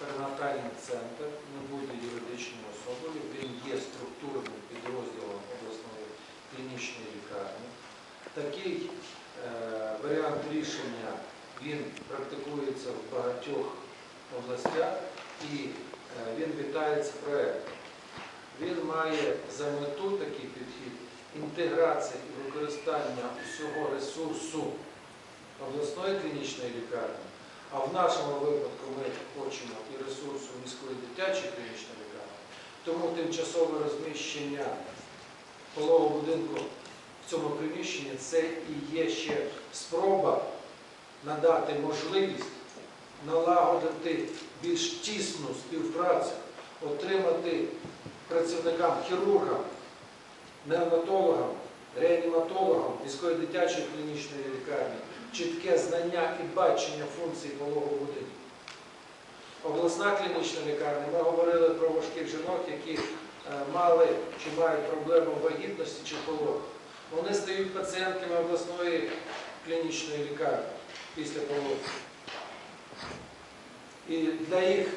перинатальний центр не буде юридичною особою, він є структурним підрозділом обласної клінічної лікарні. Такий е, варіант рішення він практикується в багатьох областях і е, він вітається проектом. Він має за мету такий підхід інтеграції і використання усього ресурсу обласної клінічної лікарні, а в нашому випадку ми хочемо і ресурсу міської дитячої клінічної лікарні. Тому тимчасове розміщення полового будинку в цьому приміщенні це і є ще спроба надати можливість налагодити більш тісну співпрацю, отримати працівникам, хірургам, неонатологам, реаніматологам міської дитячої клінічної лікарні чітке знання і бачення функцій пологового будинку. Обласна клінічна лікарня, ми говорили про важких жінок, які е, мали чи мають проблему вагітності чи пологу. Вони стають пацієнтками обласної клінічної лікарні після пологу. І для їх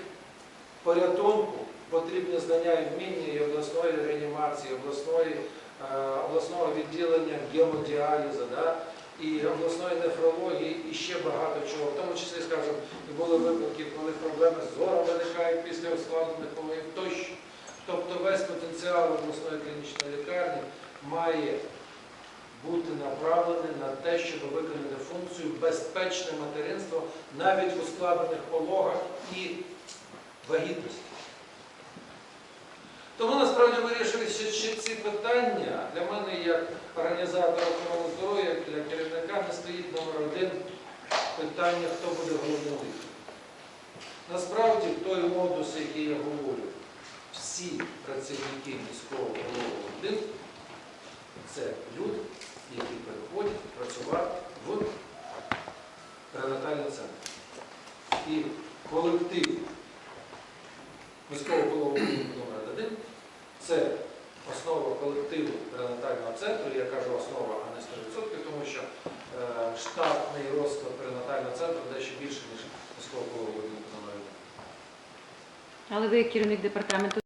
порятунку потрібні знання і вміння і обласної реанімації, обласної, е, обласного відділення гемодіалізу, да? І обласної нефрології, і ще багато чого. В тому числі, скажімо, і були випадки, коли проблеми з зором виникають після ускладнених пологів тощо. Тобто весь потенціал обласної клінічної лікарні має бути направлений на те, щоб виконати функцію безпечне материнство навіть в ускладнених пологах і вагітності. Тому насправді вирішили ще ці питання для мене як організатора охорони здоров'я, як для керівника не стоїть номер один питання, хто буде головним лікарем. Насправді той модус, який я говорю, всі працівники міського головного будинку це люди, які приходять працювати в перинатальний центр. І колектив міського головного будинку номер це основа колективу перинатального центру, я кажу основа, а не 100%, тому що е, штатний розклад перинатального центру дещо більше, ніж головного будинку. Але ви як керівник департаменту